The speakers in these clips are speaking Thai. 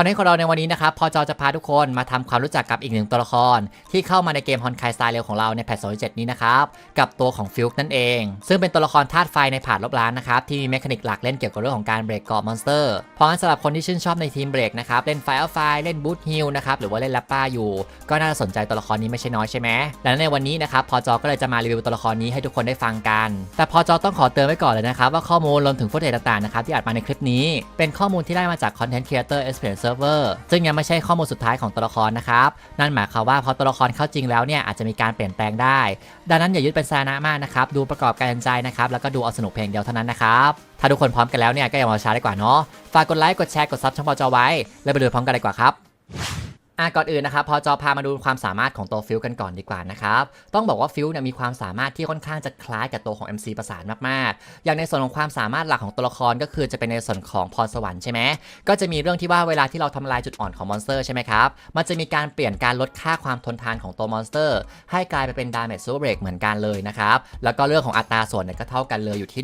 คอนเทนต์ของเราในวันนี้นะครับพอจอจะพาทุกคนมาทำความรู้จักกับอีกหนึ่งตัวละคร ที่เข้ามาในเกมฮอนไคสไตล์เร็วของเราในแพท2.7นี้นะครับ กับตัวของฟิลนั่นเอง ซึ่งเป็นตัวละครธาตุไฟในผาดลบล้านนะครับที่มีเมคานิกหลักเล่นเกี่ยวกับเรื่องของการเบรกเกาะมอนสเตอร์เพราะงั้นสำหรับคนที่ชื่นชอบในทีมเบรกนะครับเล่นไฟอัลไฟเล่นบูทฮิลนะครับหรือว่าเล่นแลปป้าอยู่ ก็น่าจะสนใจตัวละครนี้ไม่ใช่น้อยใช่ไหมดังนั้นในวันนี้นะครับพอจอก็เลยจะมารีวิวตัวละครนี้ให้ทุกคนได้ฟังกัน แต่พอจอต้องขอเตือนไว้ก่อนเลยนะครับว่าข้อมูลรวมถึงฟุตเทจต่างๆนะครับที่อัดมาในคลิปนี้เป็นข้อมูลที่ได้มาจาก Content Creator Experience Server ซึ่ซึ่งยังไม่ใช่ข้อมูลสุดท้ายของตัวละครนะครับ นั่นหมายความว่าพอตัวละครเข้าจริงแล้วเนี่ยอาจจะมีการเปลี่ยนแปลงได้ ดังนั้นอย่ายึดเป็นสาระมากนะครับ ดูประกอบการใจนะครับแล้วก็ดูเอาสนุกเพลงเดียวเท่านั้นนะครับถ้าทุกคนพร้อมกันแล้วเนี่ยก็อย่ามาช้าดีกว่าเนาะฝากกดไลค์กดแชร์กดซับช่องพอจอไว้ แล้วไปดูพร้อมกันเลยดีกว่าครับ อะก่อนอื่นนะครับพอจอพามาดูความสามารถของตัวฟิลกันก่อนดีกว่านะครับต้องบอกว่าฟิลเนี่ยมีความสามารถที่ค่อนข้างจะคล้ายกับตัวของ MC ประสานมากๆ อย่างในส่วนของความสามารถหลักของตัวละครก็คือจะเป็นในส่วนของพรสวรรค์ใช่ไหมก็จะมีเรื่องที่ว่าเวลาที่เราทำลายจุดอ่อนของมอนสเตอร์ใช่ไหมครับมันจะมีการเปลี่ยนการลดค่าความทนทานของตัวมอนสเตอร์ ให้กลายไปเป็นดาเมจซูเบรกเหมือนกันเลยนะครับแล้วก็เรื่องของอัตราส่วนเนี่ยก็เท่ากันเลยอยู่ที่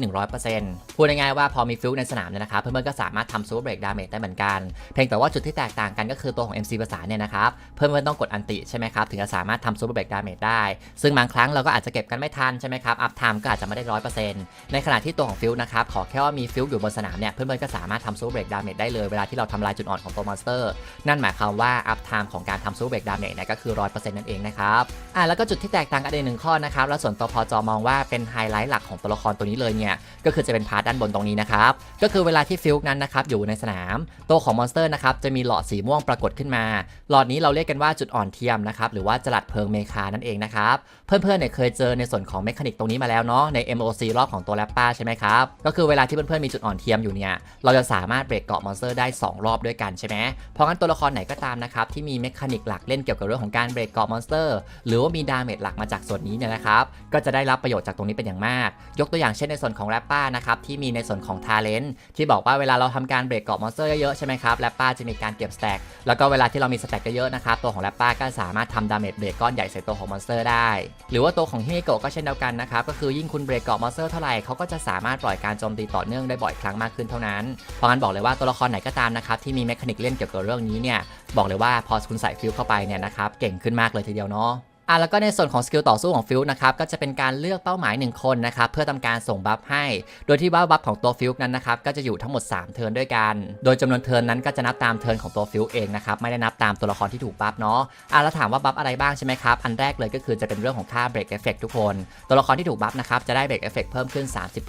100%พูดง่ายๆว่าพอมีฟิลในสนามเนี่ยนะครับเพื่อนๆก็สามารถทำซูเบรกดาเมจได้เหมือนกันเพียงแต่ว่าจุดที่แตกต่างกันก็คือตัวของ MC ประสานเนี่ยนะครับเพื่อนต้องกดอันติใช่ไหมครับ ถึงจะสามารถทำซูเปอร์เบรกดาเมจได้ ซึ่งบางครั้งเราก็อาจจะเก็บกันไม่ทันใช่ไหมครับ อัพไทม์ก็อาจจะไม่ได้ร้อยเปอร์เซ็นต์ในขณะที่ตัวของฟิลนะครับ ขอแค่ว่ามีฟิลอยู่บนสนามเนี่ย เพื่อนๆก็สามารถทำซูเปอร์เบรกดาเมจได้เลยเวลาที่เราทำลายจุดอ่อนของตัวมอนสเตอร์นั่นหมายความว่าอัพไทม์ของการทำซูเปอร์เบรกดาเมจเนี่ยก็คือร้อยเปอร์เซ็นต์นั่นเองนะครับอะแล้วก็จุดที่แตกต่างกันอีกหนึ่งข้อนะครับแล้วส่วนตัวพอจอมองว่าเป็นไฮไลท์หลักของตัวละครตัวนี้เลยเนี่ยก็คือจะเป็นพาร์ทด้านบนตรงนี้นะครับก็คือเวลาที่ฟิลนั้นนะครับอยู่ในสนามตัวของมอนสเตอร์นะครับจะมีหลอดสีม่วงปรากฏขึ้นมาหลอดนี้เราเรียกกันว่าจุดอ่อนเทียมนะครับหรือว่าจลัดเพลิงเมคานั่นเองนะครับเพื่อนๆเนี่ยเคยเจอในส่วนของเมคานิกตรงนี้มาแล้วเนาะใน MOC รอบของตัวแรปป้าใช่ไหมครับก็คือเวลาที่เพื่อนๆมีจุดอ่อนเทียมอยู่เนี่ยเราจะสามารถเบรกเกาะมอนสเตอร์ได้ 2 รอบด้วยกันใช่ไหมเพราะงั้นตัวละครไหนก็ตามนะครับที่มีเมคานิกหลักเล่นเกี่ยวกับเรื่องของการเบรกเกาะมอนสเตอร์หรือว่ามีดาเมจหลักมาจากส่วนนี้เนี่ยนะครับก็จะได้รับประโยชน์จากตรงนี้เป็นอย่างมาก ยกตัวอย่างเช่นในส่วนของแรปป้านะครับที่มีในส่วนของทาเลนที่บอกว่าเวลาเราทำการเบรกเกาะมอนสเตอร์เยอะๆใช่ไหมครับแรปป้าจะมีการเก็บสแต็กแล้วก็เวลาที่เรามีสแต็กเยอะนะครับตัวของแรปป้าก็สามารถทำดาเมจเบรกก้อนใหญ่ใส่ตัวของมอนสเตอร์ได้ หรือว่าตัวของฮิเมโกะก็เช่นเดียวกันนะครับก็คือยิ่งคุณเบรกเกาะมอนสเตอร์เท่าไหร่เขาก็จะสามารถปล่อยการโจมตีต่อเนื่องได้บ่อยครั้งมากขึ้นเท่านั้น เพราะงั้นบอกเลยว่าตัวละครไหนก็ตามนะครับที่มีเมคานิกเล่นเกี่ยวกับเรื่องนี้เนี่ยบอกเลยว่าพอคุณใส่ฟิลเข้าไปเนี่ยนะครับเก่งขึ้นมากเลยทีเดียวเนาะ อะแล้วก็ในส่วนของสกิลต่อสู้ของฟิลนะครับก็จะเป็นการเลือกเป้าหมาย 1 คนนะครับเพื่อทำการส่งบัฟให้ โดยที่ว่าบัฟของตัวฟิลนั้นนะครับก็จะอยู่ทั้งหมด 3 เทิร์นด้วยกัน โดยจำนวนเทิร์นนั้นก็จะนับตามเทิร์นของตัวฟิลเองนะครับไม่ได้นับตามตัวละครที่ถูกบัฟเนาะอะแล้วถามว่าบัฟอะไรบ้างใช่ไหมครับอันแรกเลยก็คือจะเป็นเรื่องของค่าเบรกเอฟเฟกทุกคน ตัวละครที่ถูกบัฟนะครับจะได้เบรกเอฟเฟกเพิ่มขึ้น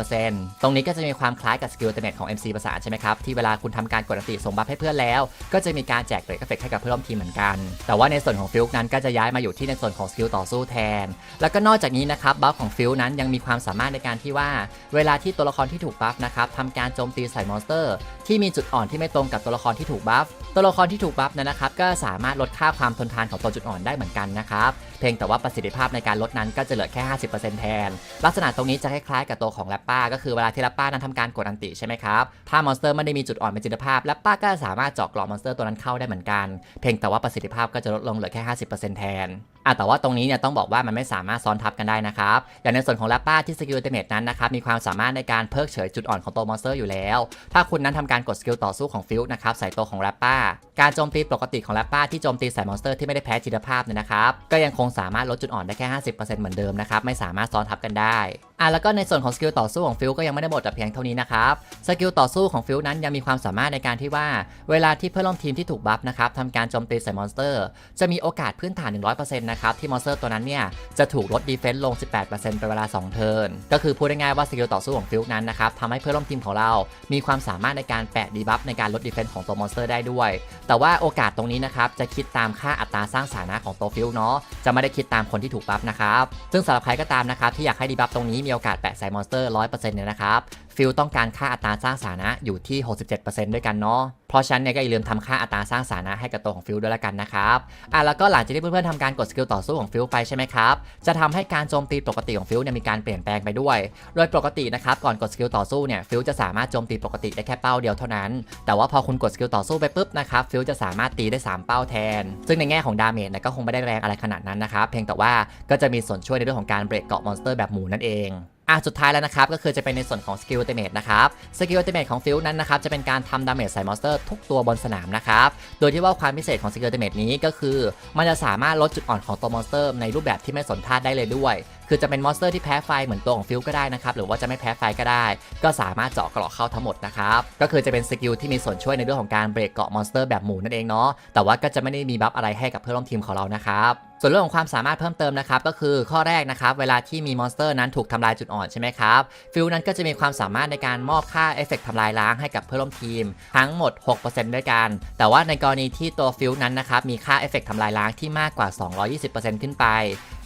30%ตรงนี้ก็จะมีความคล้ายกับสกิลเตเมทของ MC ประสานใช่ไหมครับที่เวลาคุณทำการกดอันติส่งบัฟให้เพื่อนแล้ว ก็จะมีการแจกเบรกเอฟเฟกให้กับเพื่อนร่วมทีมเหมือนกัน แต่ว่าในส่วนของฟิลนั้นก็จะย้ายมาอยู่ที่ในส่วนของสกิลต่อสู้แทน แล้วก็นอกจากนี้นะครับบัฟของฟิลนั้นยังมีความสามารถในการที่ว่า เวลาที่ตัวละครที่ถูกบัฟนะครับทำการโจมตีใส่มอนสเตอร์ ที่มีจุดอ่อนที่ไม่ตรงกับตัวละครที่ถูกบัฟตัวละครที่ถูกบัฟนั้นนะครับก็สามารถลดค่าความทนทานของตัวจุดอ่อนได้เหมือนกันนะครับเพียงแต่ว่าประสิทธิภาพในการลดนั้นก็จะเหลือแค่ 50%แทน ลักษณะตรงนี้จะคล้ายๆกับตัวของแรปป้าก็คือเวลาที่แรปป้านั้นทำการกดอันติใช่ไหมครับถ้ามอนสเตอร์ไม่ได้มีจุดอ่อนเป็นจิตภาพแรปป้าก็สามารถเจาะกรอบมอนสเตอร์ตัวนั้นเข้าได้เหมือนกัน เพียงแต่ว่าประสิทธิภาพก็จะลดลงเหลือแค่ 50%แทนอะแต่ว่าตรงนี้เนี่ยต้องบอกว่ามันไม่สามารถซ้อนทับกันได้นะครับอย่างในส่วนของแรปป้าที่สกิลเตเมตนั้นนะครับมีความสามารถในการเพิกเฉยจุดอ่อนของตัวมอนสเตอร์อยู่แล้ว ถ้าคุณนั้นทำการกดสกิลต่อสู้ของฟิลนะครับใส่ตัวของแรปป้า การโจมตีปกติของแรปป้าที่โจมตีใส่มอนสเตอร์ที่ไม่ได้แพ้จิตภาพเนี่ยนะครับก็ยังคงสามารถลดจุดอ่อนได้แค่ 50%เหมือนเดิมนะครับไม่สามารถซ้อนทับกันได้อะแล้วก็ในส่วนของสกิลต่อสู้ของฟิลก็ยังไม่ได้หมดแต่เพียงเท่านี้นะครับสกิลต่อสู้ของฟิลนั้นยังมีความสามารถในการที่ว่า เวลาที่เพื่อนร่วมทีมที่ถูกบัฟนะครับทำการโจมตีใส่มอนสเตอร์ จะมีโอกาสพื้นฐาน 100%นะครับที่มอนสเตอร์ตัวนั้นเนี่ยจะถูกลดดีเฟนซ์ลง 18%เป็นเวลา 2 เทิร์นก็คือพูดง่ายๆว่าสกิลต่อสู้ของฟิลนั้นนะครับทำให้เพื่อนร่วมทีมของเรา มีความสามารถในการแปะดีบัฟในการลดดีเฟนซ์ของตัวมอนสเตอร์ได้ด้วย แต่ว่าโอกาสตรงนี้นะครับจะคิดตามค่าอัตราสร้างสถานะของตัวฟิลเนาะจะไม่ได้คิดตามคนที่ถูกบัฟนะครับซึ่งสำหรับใครก็ตามนะครับที่อยากให้ดีบัฟตรงนี้มีโอกาสแปะใส่มอนสเตอร์100%เนี่ยนะครับ ฟิลต้องการค่าอัตราสร้างสานะอยู่ที่ 67%ด้วยกันเนาะ เพราะฉะนั้นเนี่ยก็อย่าลืมทำค่าอัตราสร้างสานะให้กับตัวของฟิลด้วยละกันนะครับอะแล้วก็หลังจากที่เพื่อนๆทำการกดสกิลต่อสู้ของฟิลไปใช่ไหมครับ จะทำให้การโจมตีปกติของฟิลเนี่ยมีการเปลี่ยนแปลงไปด้วย โดยปกตินะครับก่อนกดสกิลต่อสู้เนี่ยฟิลจะสามารถโจมตีปกติได้แค่เป้าเดียวเท่านั้น แต่ว่าพอคุณกดสกิลต่อสู้ไปปุ๊บนะครับฟิลจะสามารถตีได้ 3 เป้าแทน ซึ่งในแง่ของดาเมจเนี่ยก็คงไม่ได้แรงอะไรขนาดนั้นนะครับเพียงแต่ว่าก็จะมีส่วนช่วยในเรื่องของการเบรกเกาะมอนสเตอร์แบบหมูนั่นเอง อะสุดท้ายแล้วนะครับก็คือจะเป็นในส่วนของสกิลอัลติเมทนะครับสกิลอัลติเมทของฟิลนั้นนะครับจะเป็นการทำดาเมจใส่มอนสเตอร์ทุกตัวบนสนามนะครับโดยที่ว่าความพิเศษของสกิลอัลติเมทนี้ก็คือ มันจะสามารถลดจุดอ่อนของตัวมอนสเตอร์ในรูปแบบที่ไม่สนท่าได้เลยด้วย คือจะเป็นมอนสเตอร์ที่แพ้ไฟเหมือนตัวของฟิลก็ได้นะครับ หรือว่าจะไม่แพ้ไฟก็ได้ ก็สามารถเจาะกราะเข้าทั้งหมดนะครับ ก็คือจะเป็นสกิลที่มีส่วนช่วยในเรื่องของการเบรกเกาะมอนสเตอร์แบบหมู่นั่นเองเนาะ แต่ว่าก็จะไม่ได้มีบัฟอะไรให้กับเพื่อนร่วมทีมของเรานะครับส่วนเรื่องของความสามารถเพิ่มเติมนะครับก็คือข้อแรกนะครับเวลาที่มีมอนสเตอร์นั้นถูกทำลายจุดอ่อนใช่ไหมครับฟิลนั้นก็จะมีความสามารถในการมอบค่าเอฟเฟกต์ทำลายล้างให้กับเพื่อนร่วมทีม ทั้งหมด 6%ด้วยกัน แต่ว่าในกรณีที่ตัวฟิลนั้นนะครับมีค่าเอฟเฟกต์ทำลายล้างที่มากกว่า 220%ขึ้นไป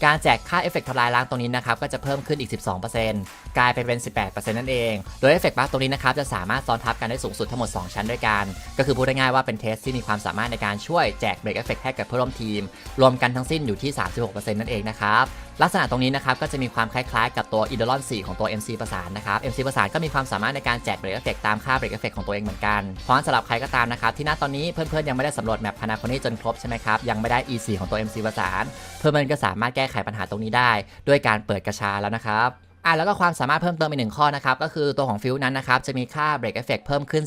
การแจกค่าเอฟเฟกต์ทำลายล้างตรงนี้นะครับก็จะเพิ่มขึ้นอีก 12%กลายไปเป็น 18%นั่นเอง โดยเอฟเฟกต์บัฟตรงนี้นะครับจะสามารถซ้อนทับกันได้สูงสุดทั้งหมด 2 ชั้นด้วยกัน ก็คือพูดง่ายๆว่าเป็นเทสที่มีความสามารถในการช่วยแจกเบรกเอฟเฟกต์ให้กับเพื่อนร่วมทีม รวมกันทั้งสิ้นอยู่ที่ 36%นั่นเองนะครับ ลักษณะตรงนี้นะครับก็จะมีความคล้ายๆ กับตัว i d o l o n 4ของตัว MC ประสานนะครับ MC ประสานก็มีความสามารถในการแจกเบรกเอฟเฟกตามค่าเบรกเอฟเฟกของตัวเองเหมือนกัน เพราะฉะนั้นสำหรับใครก็ตามนะครับที่ณตอนนี้เพื่อนๆยังไม่ได้สำรวจแมปพานาคอนี่จนครบใช่ไหมครับยังไม่ได้ E4 ของตัว MC ประสาน เพื่อนๆก็สามารถแก้ไขปัญหาตรงนี้ได้ ด้วยการเปิดกระชาแล้วนะครับ อะแล้วก็ความสามารถเพิ่มเติมอีกหนึ่งข้อนะครับก็คือตัวของฟิวนั้นนะครับจะมีค่าเบรกเอฟเฟกเพิ่มขึ้น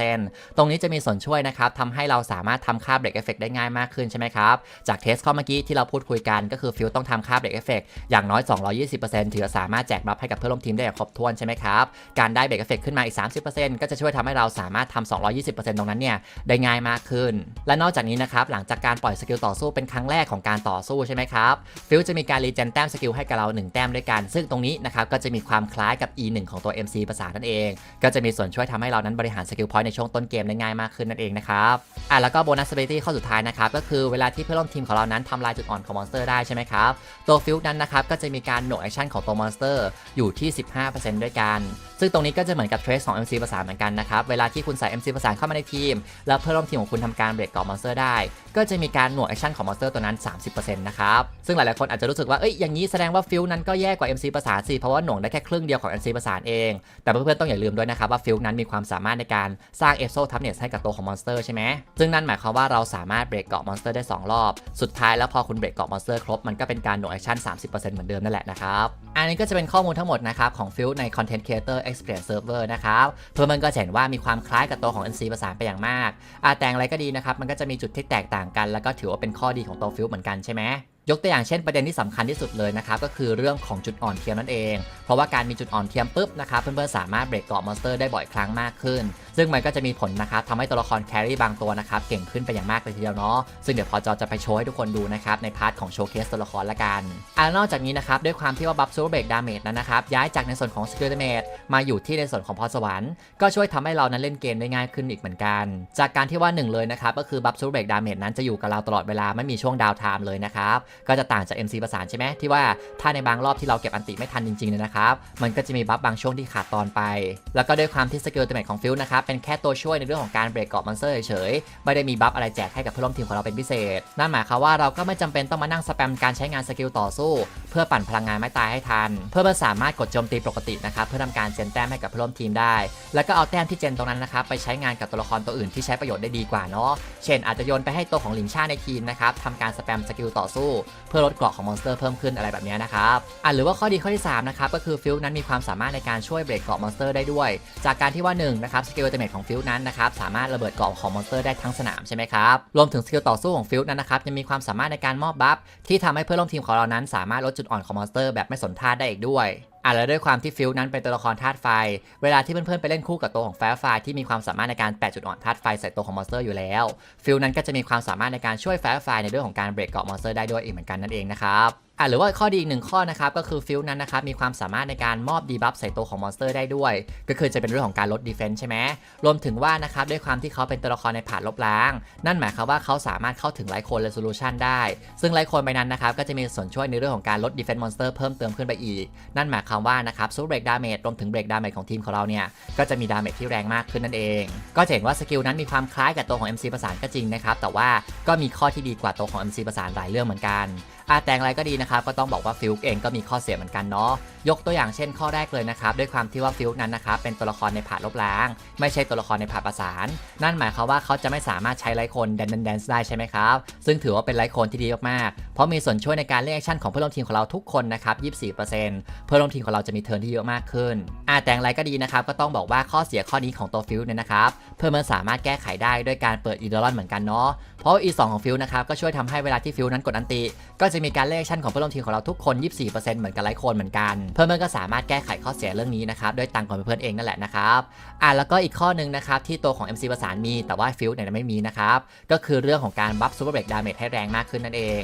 30%ตรงนี้จะมีส่วนช่วยนะครับทำให้เราสามารถทำค่าเบรกเอฟเฟกได้ง่ายมากขึ้นใช่ไหมครับจากเทสข้อเมื่อกี้ที่เราพูดคุยกันก็คือฟิวต้องทำค่าเบรกเอฟเฟกอย่างน้อย 220%ถือสามารถแจกบัฟให้กับเพื่อนร่วมทีมได้อย่างครบถ้วนใช่ไหมครับการได้เบรกเอฟเฟกขึ้นมาอีก 30%ก็จะช่วยทำให้เราสามารถทำ220%ตรงนั้นเนี่ยได้ง่ายมากขึ้น และนอกจากนี้นะครับหลังจากการปล่อยสกิลต่อสู้เป็นครั้งแรกของการต่อสู้ใช่ไหมครับฟิวจะมีการรีเจนแต้มสกิลให้กับเรา1แต้มด้วยกันซึ่งตรงนี้นะครับก็จะมีความคล้ายกับ E1 ของตัว MC ภาษานั่นเอง ก็จะมีส่วนช่วยทำให้เรานั้นบริหารสกิลพอยต์ในช่วงต้นเกมได้ง่ายมากขึ้นนั่นเองนะครับอะแล้วก็โบนัส ability ข้อสุดท้ายนะครับก็คือเวลาที่เพื่อนร่วมทีมของเรานั้นทำลายจุดอ่อนของมอนสเตอร์ได้ใช่ไหมครับตัวฟิลนั้นนะครับก็จะมีการหน่วยแอคชั่นของตัวมอนสเตอร์อยู่ที่ 15%ด้วยกัน ซึ่งตรงนี้ก็จะเหมือนกับเทรสของ MC ภาษาเหมือนกันนะครับเวลาที่คุณใส่ MC ภาษาเข้ามาในทีม แล้วเพื่อนร่วมทีมของคุณทำการเบรกเกาะมอนสเตอร์ได้ ก็จะมีการหน่วยแอคชั่นของมอนสเตอร์ตัวนั้น 30%นะครับซึ่งหลายๆคนอาจจะรู้สึกว่าเอ้ยอย่างนี้แสดงว่าฟิลนั้นก็แย่กว่า MC ภาษาเพราะว่าหน่วงได้แค่ครึ่งเดียวของ MC ภาษานเอง แต่เพื่อนๆต้องอย่าลืมด้วยนะครับว่าฟิลนั้นมีความสามารถในการสร้างเอฟโซทับเนสให้กับตัวของมอนสเตอร์ใช่ไหมซึ่งนั่นหมายความว่าเราสามารถเบรกเกาะมอนสเตอร์ได้ 2 รอบ สุดท้ายแล้วพอคุณเบรกเกาะมอนสเตอร์ครบมันก็เป็นการหน่วยแอคชั่น 30%เหมือนเดิมนั่นแหละนะครับอันนี้ก็จะเป็นข้อมูลทั้งหมดนะครับของฟิลใน Content Creator Experience Server นะครับเพื่อนๆก็เห็นว่ามีความคล้ายกับตัวของ NC ภาษานไปอย่างมากอาแต่งอะไรก็ดีนะครับมันก็จะมีจุดที่แตกต่างกัน แล้วก็ถือว่าเป็นข้อดีของตัวฟิลเหมือนกันใช่ไหม ยกตัวอย่างเช่นประเด็นที่สำคัญที่สุดเลยนะครับก็คือเรื่องของจุดอ่อนเทียมนั่นเอง เพราะว่าการมีจุดอ่อนเทียมปุ๊บนะครับเพื่อนๆสามารถเบรกเกาะมอนสเตอร์ได้บ่อยครั้งมากขึ้น ซึ่งมันก็จะมีผลนะครับทำให้ตัวละครแครี่บางตัวนะครับเก่งขึ้นไปอย่างมากเลยทีเดียวเนาะซึ่งเดี๋ยวพอจอจะไปโชว์ให้ทุกคนดูนะครับในพาร์ทของโชว์เคสตัวละครละกันอ่านอกจากนี้นะครับด้วยความที่ว่าบัฟซูเบรกดาเมจนั้นนะครับย้ายจากในส่วนของสกิลดาเมจมาอยู่ที่ในส่วนของพรสวรรค์ก็ช่วยทำให้เรานั้นเล่นเกมได้ง่ายขึ้นอีกเหมือนกัน จากการที่ว่าหนึ่งเลยนะครับก็คือบัฟซูเบรกดาเมจนั้นจะอยู่กับเราตลอดเวลาไม่มีช่วงดาวไทม์เลยนะครับก็จะต่างจาก MC ประสานใช่ไหมที่ว่าถ้าในบางรอบที่เราเก็บอันติไม่ทันจริงๆเนี่ยนะครับ มันก็จะมีบัฟบางช่วงที่ขาดตอนไป แล้วก็ด้วยความที่สกิลตัวใหม่ของฟิลนะครับเป็นแค่ตัวช่วยในเรื่องของการเบรกเกาะมอนสเตอร์เฉยๆไม่ได้มีบัฟอะไรแจกให้กับเพื่อนร่วมทีมของเราเป็นพิเศษนั่นหมายความว่าเราก็ไม่จำเป็นต้องมานั่งสแปมการใช้งานสกิลต่อสู้ เพื่อปั่นพลังงานไม่ตายให้ทัน เพื่อสามารถกดโจมตีปกตินะครับเพื่อทำการเจนแต้มให้กับเพื่อนร่วมทีมได้ แล้วก็เอาแต้มที่เจนตรงนั้นนะครับไปใช้งานกับตัวละครตัวอื่นที่ใช้ประโยชน์ได้ดีกว่าเนาะเช่นอาจจะโยนไปให้ตัวของหลิงชาในทีมนะครับทำการสแปมสกิลต่อสู้เพื่อลดเกราะของมอนสเตอร์เพิ่มขึ้นอะไรแบบนี้นะครับอะหรือว่าข้อดีข้อที่3นะครับก็คือฟิลนั้นมีความสามารถในการช่วยเบรกเกราะมอนสเตอร์ได้ด้วย จากการที่ว่า1นะครับสกิลอัลติเมทของฟิลนั้นนะครับสามารถระเบิดเกราะของมอนสเตอร์ได้ทั้งสนามใช่ไหมครับรวมถึงสกิลต่อสู้ของฟิลนั้นนะครับยังมีความสามารถในการมอบบัฟที่ทำให้เพื่อนร่วมทีมของเรานั้น สามารถลดจุดอ่อนของมอนสเตอร์แบบไม่สนท่าได้อีกด้วย อะแล้วด้วยความที่ฟิลนั้นเป็นตัวละครธาตุไฟ เวลาที่เพื่อนๆไปเล่นคู่กับตัวของแฟร์ไฟที่มีความสามารถในการแปะจุดอ่อนธาตุไฟใส่ตัวของมอนสเตอร์อยู่แล้วฟิลนั้นก็จะมีความสามารถในการช่วยแฟร์ไฟในเรื่องของการเบรกเกาะมอนสเตอร์ได้ด้วยอีกเหมือนกันนั่นเองนะครับ อะหรือว่าข้อดีอีกหนึ่งข้อนะครับก็คือฟิลนั้นนะครับมีความสามารถในการมอบดีบัฟใส่ตัวของมอนสเตอร์ได้ด้วย ก็คือจะเป็นเรื่องของการลดดีเฟนส์ใช่ไหมรวมถึงว่านะครับด้วยความที่เขาเป็นตัวละครในผ่านลบล้าง นั่นหมายความว่าเขาสามารถเข้าถึงไลโคนเรซูลูชันได้ ซึ่งไลโคนใบนั้นนะครับก็จะมีส่วนช่วยในเรื่องของการลดดีเฟนส์มอนสเตอร์เพิ่มเติมขึ้นไปอีก นั่นหมายความว่านะครับซูเบรกดาเมจรวมถึงเบรกดาเมจของทีมของเราเนี่ยก็จะมีดาเมจที่แรงมากขึ้นนั่นเอง ก็จะเห็นว่าสกิลนั้นมีความคล้ายกับตัวของ MC ประสานก็จริงนะครับแต่ว่าก็มีข้อที่ดีกว่าตัวของ MC ประสานหลายเรื่องเหมือนกัน อาแต่งอะไรก็ดีนะครับก็ต้องบอกว่าฟิลเองก็มีข้อเสียเหมือนกันเนาะยกตัวอย่างเช่นข้อแรกเลยนะครับด้วยความที่ว่าฟิลนั้นนะครับเป็นตัวละครในผ่าลบล้าง ไม่ใช่ตัวละครในผ่าประสาน นั่นหมายความว่าเขาจะไม่สามารถใช้ไลท์คนแดนแดนได้ใช่ไหมครับ ซึ่งถือว่าเป็นไลท์คนที่ดีมากๆเพราะมีส่วนช่วยในการเล่นแอคชั่นของเพื่อนร่วมทีมของเราทุกคนนะครับ24%เพื่อนร่วมทีมของเราจะมีเทิร์นที่เยอะมากขึ้นอาแต่งอะไรก็ดีนะครับก็ต้องบอกว่าข้อเสียข้อนี้ของตัวฟิลเนี่ยนะครับเพื่อนมันสามารถแก้ไขได้ด้วยการเปิดอีดอรอนเหมือนกันเนาะเพราะ E2 ของฟิลนะครับก็ช่วยทำให้เวลาที่ฟิลนั้นกดอันติก็จะมีการเล่นแอคชั่นของเพื่อนร่วมทีมของเราทุกคน 24%เหมือนกันไลท์คนเหมือนกัน เพื่อนๆก็สามารถแก้ไขข้อเสียเรื่องนี้นะครับด้วยตังค์ของเพื่อนๆเองนั่นแหละนะครับอะแล้วก็อีกข้อหนึ่งนะครับที่ตัวของ MC ประสานมีแต่ว่าฟิลเนี่ยไม่มีนะครับก็คือเรื่องของการบัฟซูเปอร์เบรกดาเมจให้แรงมากขึ้นนั่นเอง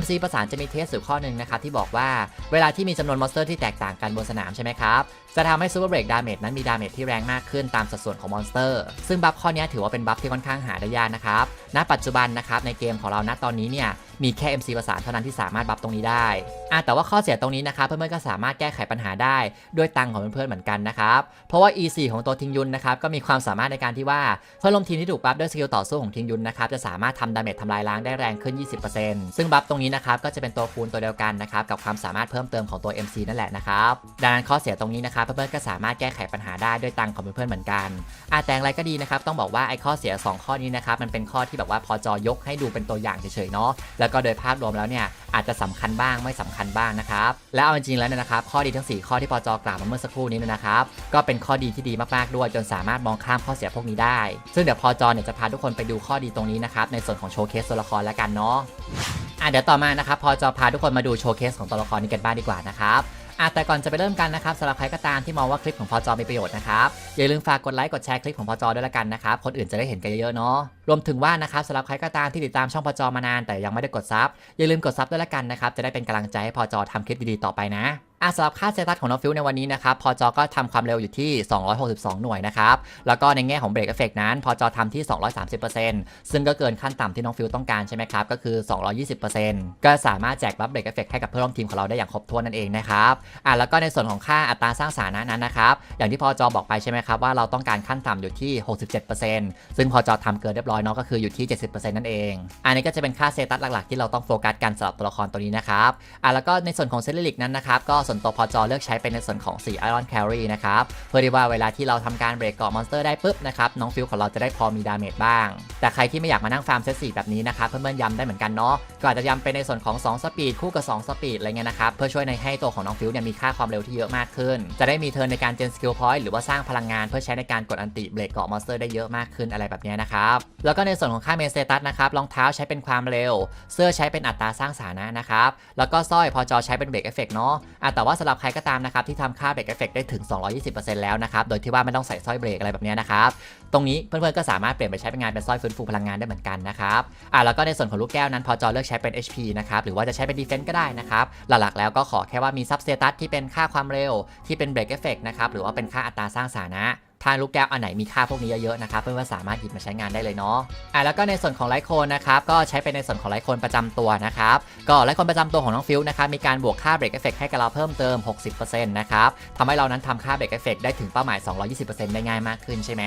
MC ประสานจะมีเทสอยู่ข้อหนึ่งนะครับที่บอกว่าเวลาที่มีจำนวนมอนสเตอร์ที่แตกต่างกันบนสนามใช่ไหมครับจะทำให้ซูเปอร์เบรกดาเมจนั้นมีดาเมจที่แรงมากขึ้นตามสัดส่วนของมอนสเตอร์ ซึ่งบัฟข้อนี้ถือว่าเป็นบัฟที่ค่อนข้างหาได้ยากนะครับณปัจจุบันนะครับในเกมของเราณตอนนี้เนี่ยมีแค่ MC ประสานเท่านั้นที่สามารถบัฟตรงนี้ได้อะแต่ว่าข้อเสียตรงนี้นะครับเพื่อนๆก็สามารถแก้ไขปัญหาได้ด้วยตังของเพื่อนๆเหมือนกันนะครับเพราะว่า E4 ของตัวทิงยุนนะครับก็มีความสามารถในการที่ว่าเพื่อนร่วมทีมที่ถูกบัฟด้วยสกิลต่อสู้ของทิงยุนนะครับจะสามารถทำดาเมจทำลายล้างได้แรงขึ้น 20%ซึ่งบัฟตรงนี้นะครับก็จะเป็นตัวคูณตัวเดียวกันนะครับกับความสามารถเพิ่มเติมของตัว MC นั่นแหละนะครับดังนั้นข้อเสียตรงนี้นะครับเพื่อนๆก็สามารถแก้ไขปัญหาได้ด้วยตังของเพื่อนๆเหมือนกันอาแต่อย่างไรก็ดีนะครับต้องบอกว่าไอ้ข้อเสีย 2 ข้อนี้นะครับมันเป็นข้อที่แบบว่าพอจอยกให้ดูเป็นตัวอย่างเฉยๆเนาะแล้วก็โดยภาพรวมแล้วเนี่ยอาจจะสำคัญบ้างไม่สำคัญบ้างนะครับและเอาจริงๆแล้วเนยนะครับ ข้อดีทั้ง 4 ข้อที่พอจอกล่าวมาเมื่อสักครู่นี้นะครับก็เป็นข้อดีที่ดีมากๆด้วย จนสามารถมองข้ามข้อเสียพวกนี้ได้ ซึ่งเดี๋ยวพอจอเนี่ยจะพาทุกคนไปดูข้อดีตรงนี้นะครับในส่วนของโชว์เคสตัวละครแล้วกันเนาะอะเดี๋ยวต่อมานะครับพอจพาทุกคนมาดูโชว์เคสของตัวละครนี้กันบ้างดีกว่านะครับ อะแต่ก่อนจะไปเริ่มกันนะครับสำหรับใครก็ตามที่มองว่าคลิปของพอจอมีประโยชน์นะครับอย่าลืมฝากกดไลค์กดแชร์คลิปของพอจอด้วยละกันนะครับคนอื่นจะได้เห็นกันเยอะๆเนาะรวมถึงว่านะครับสำหรับใครก็ตามที่ติดตามช่องพอจอมานานแต่ยังไม่ได้กดซับอย่าลืมกดซับด้วยละกันนะครับจะได้เป็นกำลังใจให้พอจอทำคลิปดีๆต่อไปนะ อะสำหรับค่าเซตัสของน้องฟิวในวันนี้นะครับ พอจอก็ทำความเร็วอยู่ที่ 262 หน่วยนะครับ แล้วก็ในแง่ของเบรกเอฟเฟกนั้น พอจอทำที่ 230%ซึ่งก็เกินขั้นต่ำที่น้องฟิวต้องการใช่ไหมครับ ก็คือ 220%ก็สามารถแจกบัฟเบรกเอฟเฟกให้กับเพื่อนร่วมทีมของเราได้อย่างครบถ้วนนั่นเองนะครับอะแล้วก็ในส่วนของค่าอัตราสร้างสาระนั้นนะครับ อย่างที่พอจอบอกไปใช่ไหมครับว่าเราต้องการขั้นต่ำอยู่ที่ 67%ซึ่งพอจอทำเกินเรียบร้อยเนาะก็คืออยู่ที่ 70%นั่นเองอันนี้ก็จะเป็นค่าเซตัสหลักๆที่เราต้องโฟกัสกันสำหรับตัวละครตัวนี้นะครับอะแล้วก็ในส่วนของเซเลลิกนั้นนะครับก็ส่วนตัวพอจอเลือกใช้เป็นในส่วนของ4 Iron Carry นะครับ เพื่อที่ว่าเวลาที่เราทำการเบรกเกาะมอนสเตอร์ได้ปุ๊บนะครับน้องฟิลของเราจะได้พอมีดาเมจบ้าง แต่ใครที่ไม่อยากมานั่งฟาร์มเซต4แบบนี้นะครับเพื่อนๆย้ำได้เหมือนกันเนาะก็อาจจะย้ำเป็นในส่วนของ 2 สปีดคู่กับ 2 สปีดอะไรเงี้ยนะครับเพื่อช่วยในให้ตัวของน้องฟิลเนี่ยมีค่าความเร็วที่เยอะมากขึ้น จะได้มีเทิร์นในการเจนสกิลพอยต์หรือว่าสร้างพลังงานเพื่อใช้ในการกดอันติเบรกเกาะมอนสเตอร์ได้เยอะมากขึ้นอะไรแบบนี้นะครับแล้วก็ในส่วนของค่าเมนสเตตัสนะครับรองเท้าใช้เป็นความเร็ว เสื้อใช้เป็นอัตราสร้างสานะนะครับแล้วก็สร้อยพอจอใช้เป็นเบรกเอฟเฟกเนาะอะแต่ว่าสำหรับใครก็ตามนะครับที่ทำค่าเบรกเอฟเฟกได้ถึง 220%แล้วนะครับ โดยที่ว่าไม่ต้องใส่สร้อยเบรกอะไรแบบนี้นะครับ ตรงนี้เพื่อนๆก็สามารถเปลี่ยนไปใช้เป็นงานเป็นสร้อยฟื้นฟูพลังงานได้เหมือนกันนะครับอ่าแล้วก็ในส่วนของลูกแก้วนั้นพอจอเลือกใช้เป็น HP นะครับหรือว่าจะใช้เป็น Defense ก็ได้นะครับหลักๆแล้วก็ขอแค่ว่ามีซับสเตตัสที่เป็นค่าความเร็วที่เป็นเบรกเอฟเฟกนะครับหรือว่าเป็นค่าอัตราสร้างสานะ ถ้าลูกแก้วอันไหนมีค่าพวกนี้เยอะๆนะครับเพื่อนๆสามารถหยิบมาใช้งานได้เลยเนาะอะแล้วก็ในส่วนของไลท์โคนนะครับก็ใช้เป็นในส่วนของไลท์โคนประจำตัวนะครับก็ไลท์โคนประจำตัวของน้องฟิวนะครับมีการบวกค่าเบรกเอฟเฟกให้กับเราเพิ่มเติม 60%นะครับทำให้เรานั้นทำค่าเบรกเอฟเฟกได้ถึงเป้าหมาย 220%ได้ง่ายมากขึ้นใช่ไหม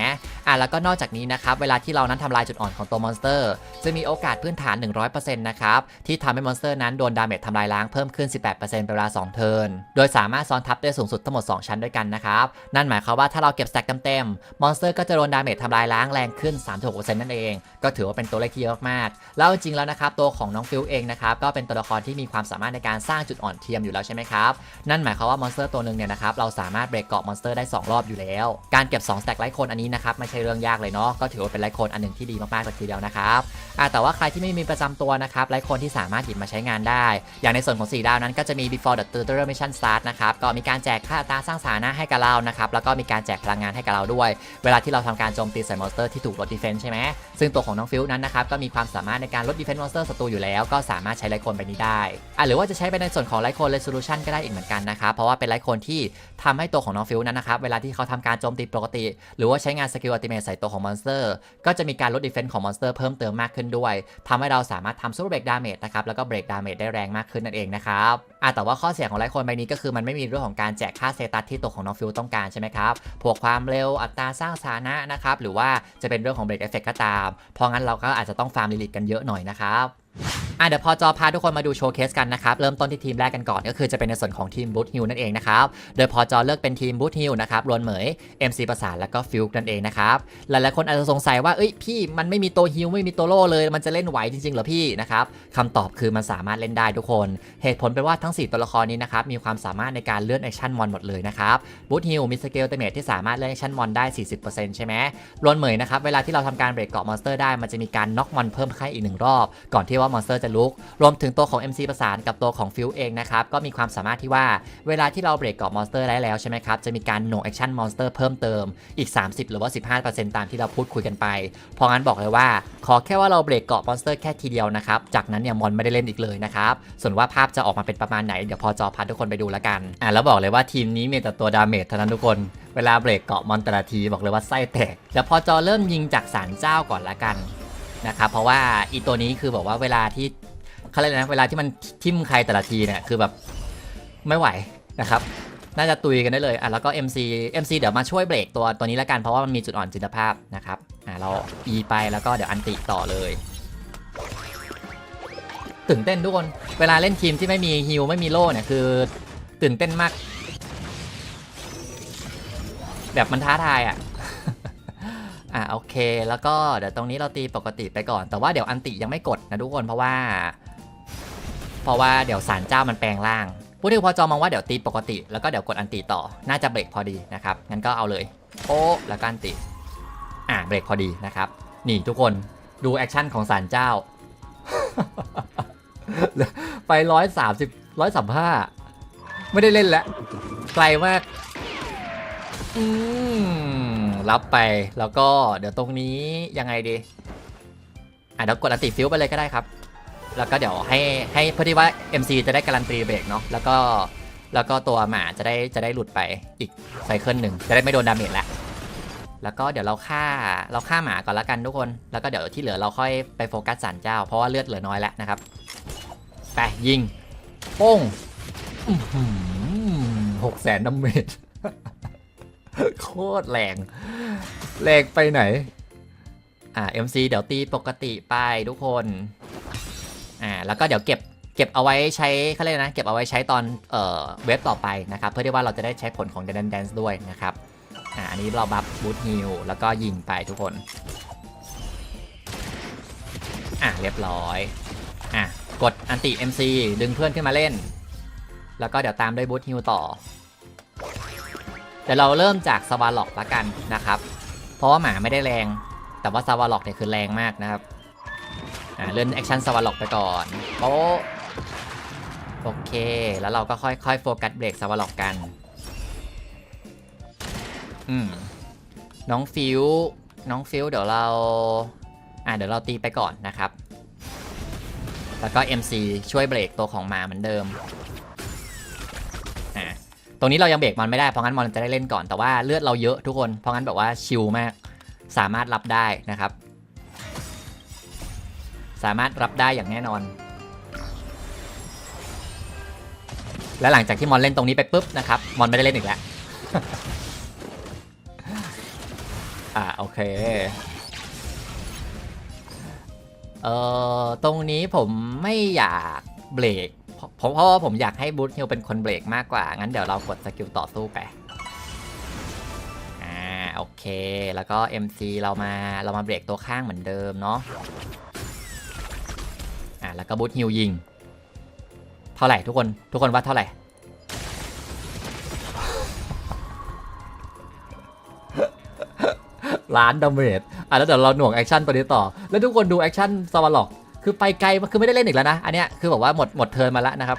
อะแล้วก็นอกจากนี้นะครับเวลาที่เรานั้นทำลายจุดอ่อนของตัวมอนสเตอร์จะมีโอกาสพื้นฐาน 100%นะครับที่ทำให้มอนสเตอร์นั้นโดนดาเมจทำลายล้างเพิ่มขึ้น 18%เป็นเวลา2เทิร์นโดยสามารถซ้อนทับได้สูงสุดทั้งหมด 2 ชั้นด้วยกันนะครับนั่นหมายความว่าถ้าเราเก็บสแต็กเต็มๆ มอนสเตอร์ก็จะโดนดาเมจทำลายล้างแรงขึ้น 3-6%นั่นเอง ก็ถือว่าเป็นตัวเลขที่เยอะมาก แล้วจริงๆแล้วนะครับตัวของน้องฟิลเองนะครับก็เป็นตัวละครที่มีความสามารถในการสร้างจุดอ่อนเทียมอยู่แล้วใช่ไหมครับ นั่นหมายความว่ามอนสเตอร์ตัวหนึ่งเนี่ยนะครับเราสามารถเบรกเกาะมอนสเตอร์ได้ 2 รอบอยู่แล้ว การเก็บ2สแต็กไลท์โคนอันนี้นะครับไม่ใช่เรื่องยากเลยเนาะก็ถือว่าเป็นไลท์โคนอันหนึ่งที่ดีมากๆเลยทีเดียวนะครับแต่ว่าใครที่ไม่มีประจำตัวนะครับไลท์โคนที่สามารถหยิบมาใช้งานได้ อย่างในส่วนของ 4 ดาวนั้นก็จะมี before the tutorial mission start นะครับก็มีการแจกค่าอัตราสร้างสานะให้กับเรานะครับแล้วก็มีการแจกพลังงานให้กับเราด้วย เวลาที่เราทำการโจมตีใส่มอนสเตอร์ที่ถูกลดดีเฟนซ์ใช่ไหมซึ่งตัวของน้องฟิลนั้นนะครับก็มีความสามารถในการลดดีเฟนซ์มอนสเตอร์ศัตรูอยู่แล้วก็สามารถใช้ไลท์โคนไปนี้ได้อะหรือว่าจะใช้ไปในส่วนของไลท์โคนเร s โ l u ชันก็ได้อีกเหมือนกันนะครับเพราะว่าเป็นไลท์โคนที่ทำให้ตัวของน้องฟิลนั้นนะครับเวลาที่เขาทำการโจมตีปกติ หรือว่าใช้งานสกิลอัติเมทใส่ตัวของมอนสเตอร์ก็จะมีการลดดีเฟนซ์ของมอนสเตอร์เพิ่มเติมมากขึ้นด้วยทำให้เราสามารถทำซูเปอร์เบรกดาเมจนะครับแล้วก็เบรกดาเมจได้แรงมากขึ้นนั่นเองนะครับ อะแต่ว่าข้อเสียของไลท์โคนใบนี้ก็คือมันไม่มีเรื่องของการแจกค่าเซตัสที่ตัวของน้องฟิลต้องการใช่ไหมครับพวกความเร็วอัตราสร้างสานะนะครับหรือว่าจะเป็นเรื่องของเบรกเอฟเฟกก็ตาม เพราะงั้นเราก็อาจจะต้องฟาร์มลิลิตกันเยอะหน่อยนะครับ อะเดี๋ยวพอจอพาทุกคนมาดูโชว์เคสกันนะครับ เริ่มต้นที่ทีมแรกกันก่อน ก็คือจะเป็นในส่วนของทีมบูทฮิลนั่นเองนะครับ โดยพอจอเลือกเป็นทีมบูทฮิลนะครับรวนเหมย MC ประสานแล้วก็ฟิลนั่นเองนะครับ หลายๆคนอาจจะสงสัยว่าเอ้ยพี่มันไม่มีตัวฮิลไม่มีตัวโล่เลย มันจะเล่นไหวจริงๆเหรอพี่นะครับคำตอบคือมันสามารถเล่นได้ทุกคน เหตุผลเป็นว่าทั้ง 4 ตัวละครนี้นะครับมีความสามารถในการเลื่อนแอคชั่นมอนหมดเลยนะครับบูทฮิลมีสเกลเตเมทที่สามารถเลื่อนแอคชั่นมอนได้ 40%ใช่ไหมรวนเหมยนะครับเวลาที่เราทำการเบรกเกาะมอนสเตอร์ได้มันจะมีการน็อกมอนเพิ่มขึ้อีกหนึ่งรอบก่อนที่ว่ามอนสเตอร์จะลุก รวมถึงตัวของ MC ประสานกับตัวของฟิวเองนะครับก็มีความสามารถที่ว่าเวลาที่เราเบรกเกาะมอนสเตอร์ได้แล้วใช่ไหมครับจะมีการ no action monster เพิ่มเติมอีก 30 หรือว่า 15%ตามที่เราพูดคุยกันไป เพราะงั้นบอกเลยว่า ขอแค่ว่าเราเบรกเกาะมอนสเตอร์แค่ทีเดียวนะครับจากนั้นเนี่ยมอนไม่ได้เล่นอีกเลยนะครับส่วนว่าภาพจะออกมาเป็นประมาณไหนเดี๋ยวพอจอพาทุกคนไปดูแล้วกันอะแล้วบอกเลยว่าทีมนี้มีแต่ตัวดาเมจเท่านั้นทุกคนเวลาเบรกเกาะมอนแต่ละทีบอกเลยว่าไส้แตกเดี๋ยวพอจอเริ่มยิงจากสารเจ้าก่อนละกัน นะครับเพราะว่าอีตัวนี้คือบอกว่าเวลาที่เขาเรียกอะไรนะเวลาที่มันทิ่มใครแต่ละทีเนี่ยคือแบบไม่ไหวนะครับน่าจะตุยกันได้เลยอะแล้วก็ MC MC เดี๋ยวมาช่วยเบรกตัวตัวนี้และกันเพราะว่ามันมีจุดอ่อนจินตภาพนะครับอะเรา E ไปแล้วก็เดี๋ยวอันติต่อเลยตื่นเต้นทุกคนเวลาเล่นทีมที่ไม่มีฮิลไม่มีโล่เนี่ยคือตื่นเต้นมาก แบบมันท้าทายอะ อะโอเค แล้วก็เดี๋ยวตรงนี้เราตีปกติไปก่อน แต่ว่าเดี๋ยวอันติยังไม่กดนะทุกคนเพราะว่า เพราะว่าเดี๋ยวสารเจ้ามันแปลงร่างผู้ที่พอจอมองว่าเดี๋ยวตีปกติ แล้วก็เดี๋ยวกดอันติต่อ น่าจะเบรกพอดีนะครับ งั้นก็เอาเลยโอ้แล้วก็อันติ อะเบรกพอดีนะครับ นี่ทุกคนดูแอคชั่นของสารเจ้า ไปร้อยสามสิบร้อยสามห้าไม่ได้เล่นแล้วไกลมาก อืม รับไป แล้วก็เดี๋ยวตรงนี้ยังไงดีอะเดี๋ยวกดอัติฟิวไปเลยก็ได้ครับ แล้วก็เดี๋ยวให้ให้เพื่อที่ว่า MC จะได้การันตีเบรกเนาะแล้วก็แล้วก็ตัวหมาจะได้จะได้หลุดไปอีกไซเคิลหนึ่งจะได้ไม่โดนดาเมจแล้วแล้วก็เดี๋ยวเราฆ่าเราฆ่าหมาก่อนละกันทุกคน แล้วก็เดี๋ยวที่เหลือเราค่อยไปโฟกัสสารเจ้า เพราะว่าเลือดเหลือน้อยแล้วนะครับไปยิงโป้งหกแสนดาเมจ โคตรแรงแรงไปไหน อ่า MC เดี๋ยวตีปกติไปทุกคน อ่า แล้วก็เดี๋ยวเก็บเก็บเอาไว้ใช้เขาเรียกนะ เก็บเอาไว้ใช้ตอนเอ่อเว็บต่อไปนะครับ เพื่อที่ว่าเราจะได้ใช้ผลของ Dance Dance ด้วยนะครับ อ่า อันนี้เราบัฟบูทฮิลแล้วก็ยิงไปทุกคน อะเรียบร้อย อะกดอันติ MC ดึงเพื่อนขึ้นมาเล่น แล้วก็เดี๋ยวตามด้วยบูทฮิลต่อ เดี๋ยวเราเริ่มจากสวาล็อกละกันนะครับ เพราะว่าหมาไม่ได้แรง แต่ว่าสวาล็อกเนี่ยคือแรงมากนะครับอ่าเลื่อนแอคชั่นสวาล็อกไปก่อนโป๊ะโอเค แล้วเราก็ค่อยๆโฟกัสเบรกสวาล็อกกัน อืม น้องฟิว น้องฟิวเดี๋ยวเรา อ่าเดี๋ยวเราตีไปก่อนนะครับ แล้วก็ MC ช่วยเบรกตัวของหมาเหมือนเดิม ตรงนี้เรายังเบรกมันไม่ได้เพราะงั้นมอนจะได้เล่นก่อนแต่ว่าเลือดเราเยอะทุกคนเพราะงั้นแบบว่าชิลมาก สามารถรับได้นะครับ สามารถรับได้อย่างแน่นอน และหลังจากที่มอนเล่นตรงนี้ไปปุ๊บนะครับมอนไม่ได้เล่นอีกแล้วอ่าโอเคเอ่อตรงนี้ผมไม่อยากเบรก เพราะเพราะว่าผมอยากให้บูทฮิลเป็นคนเบรกมากกว่า งั้นเดี๋ยวเรากดสกิลต่อสู้ไป อ่า โอเค แล้วก็ MC เรามาเรามาเบรกตัวข้างเหมือนเดิมเนาะ อ่า แล้วก็บูทฮิลยิง เท่าไหร่ทุกคน ทุกคนว่าเท่าไหร่ ล้านดาเมจอะแล้วเดี๋ยวเราหน่วงแอคชั่นตัวนี้ต่อ แล้วทุกคนดูแอคชั่นสวาล็อก คือไปไกลคือไม่ได้เล่นอีกแล้วนะ อันเนี้ยคือบอกว่าหมดหมดเทิร์นมาแล้วนะครับ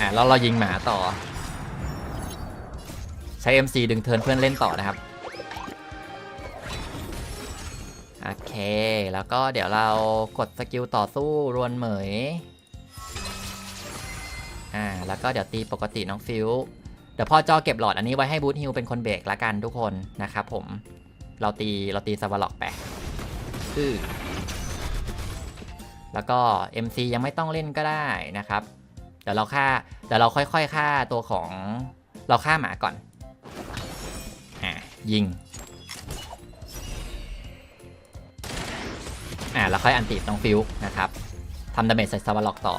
อะแล้วเรายิงหมาต่อ ใช้ MC ดึงเทิร์นเพื่อนเล่นต่อนะครับ โอเค แล้วก็เดี๋ยวเรากดสกิลต่อสู้รวนเหมย อ่า แล้วก็เดี๋ยวตีปกติน้องฟิว เดี๋ยวพอจอเก็บหลอดอันนี้ไว้ให้บูทฮิลเป็นคนเบรกละกันทุกคนนะครับผม เราตีเราตีสวล็อกไป อือแล้วก็ MC ยังไม่ต้องเล่นก็ได้นะครับ เดี๋ยวเราฆ่าเดี๋ยวเราค่อยๆฆ่าตัวของเราฆ่าหมาก่อนอ่ายิงอ่าแล้วค่อยอันติน้องฟิวนะครับทำดาเมจใส่สวาล็อกต่อ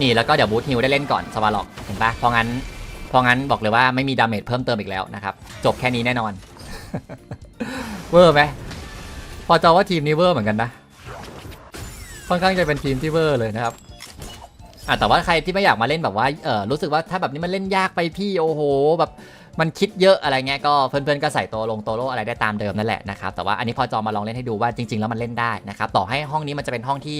นี่แล้วก็เดี๋ยวบูทฮิวได้เล่นก่อนสวาล็อกเห็นปะเพราะงั้นเพราะงั้นบอกเลยว่าไม่มีดาเมจเพิ่มเติมอีกแล้วนะครับ จบแค่นี้แน่นอน เวอร์ไหม พอจอว่าทีมนี้เวอร์เหมือนกันนะ ค่อนข้างจะเป็นทีมที่เวอร์เลยนะครับอะแต่ว่าใครที่ไม่อยากมาเล่นแบบว่าเออรู้สึกว่าถ้าแบบนี้มันเล่นยากไปพี่โอ้โหแบบ มันคิดเยอะอะไรเงี้ยก็เพื่อนๆก็ใส่ตัวลงตัวโลอะไรได้ตามเดิมนั่นแหละนะครับแต่ว่าอันนี้พอจอมาลองเล่นให้ดูว่าจริง ๆ แล้วมันเล่นได้นะครับต่อให้ห้องนี้มันจะเป็นห้องที่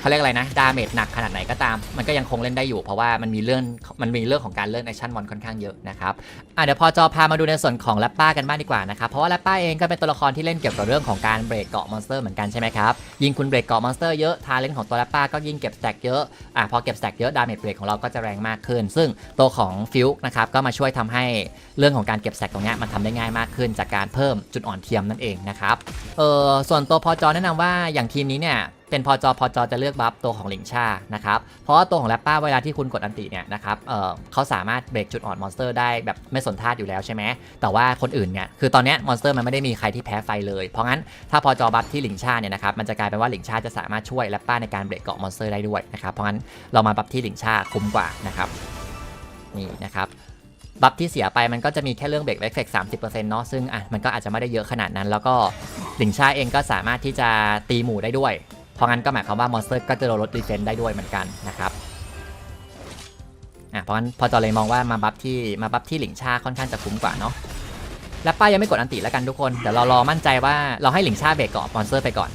เขาเรียกอะไรนะดาเมจหนักขนาดไหนก็ตาม มันก็ยังคงเล่นได้อยู่ เพราะว่ามันมีเรื่องมันมีเรื่องของการเลื่อนแอคชั่นมอนค่อนข้างเยอะนะครับอะเดี๋ยวพอจอพามาดูในส่วนของแรปป้ากันบ้างดีกว่านะครับเพราะว่าแรปป้าเองก็เป็นตัวละครที่เล่นเกี่ยวกับเรื่องของการเบรกเกาะมอนสเตอร์เหมือนกันใช่ไหมครับยิงคุณเบรกเกาะมอนสเตอร์เยอะทาเลนของตัวแรปป้าก็ยิ่งเก็บสแต็กเยอะอะพอเก็บสแต็กเยอะดาเมจเบรกของเราก็จะแรงมากขึ้น ซึ่งตัวของฟิวนะครับก็มาช่วยทำให้เรื่องของการเก็บแต็กตรงนี้มันทำได้ง่ายมากขึ้น จากการเพิ่มจุดอ่อนเทียมนั่นเองนะครับเออส่วนตัวพอจอแนะนำว่าอย่างทีมนี้เนี่ยเป็นพอจอพอจอจะเลือกบัฟตัวของหลิงชานะครับ เพราะว่าตัวของแรปป้าเวลาที่คุณกดอันติเนี่ยนะครับเออเขาสามารถเบรกจุดอ่อนมอนสเตอร์ได้แบบไม่สนท่าอยู่แล้วใช่ไหม แต่ว่าคนอื่นเนี่ยคือตอนนี้มอนสเตอร์มันไม่ได้มีใครที่แพ้ไฟเลย เพราะงั้นถ้าพอจอบัฟที่หลิงชาเนี่ยนะครับมันจะกลายเป็นว่าหลิงชาจะสามารถช่วยแรปป้าในการเบรกเกาะมอนสเตอร์ได้ด้วยนะครับ เพราะงั้นเรามาบัฟที่หลิงชาคุ้มกว่านะครับนี่นะครับ บัฟที่เสียไปมันก็จะมีแค่เรื่องเบรกเอฟเฟกต์สามสิบเปอร์เซ็นต์เนาะซึ่งอะมันก็อาจจะไม่ได้เยอะขนาดนั้น แล้วก็หลิงชาเองก็สามารถที่จะตีหมู่ได้ด้วย เพราะงั้นก็หมายความว่ามอนสเตอร์ก็จะโดนลดดีเฟนได้ด้วยเหมือนกันนะครับอะเพราะงั้นพอจอเลยมองว่ามาบัฟที่มาบัฟที่หลิงชาค่อนข้างจะคุ้มกว่าเนาะและป้ายังไม่กดอันติแล้วกันทุกคนเดี๋ยวเรารอมั่นใจว่าเราให้หลิงชาเบรกเกาะมอนสเตอร์ไปก่อน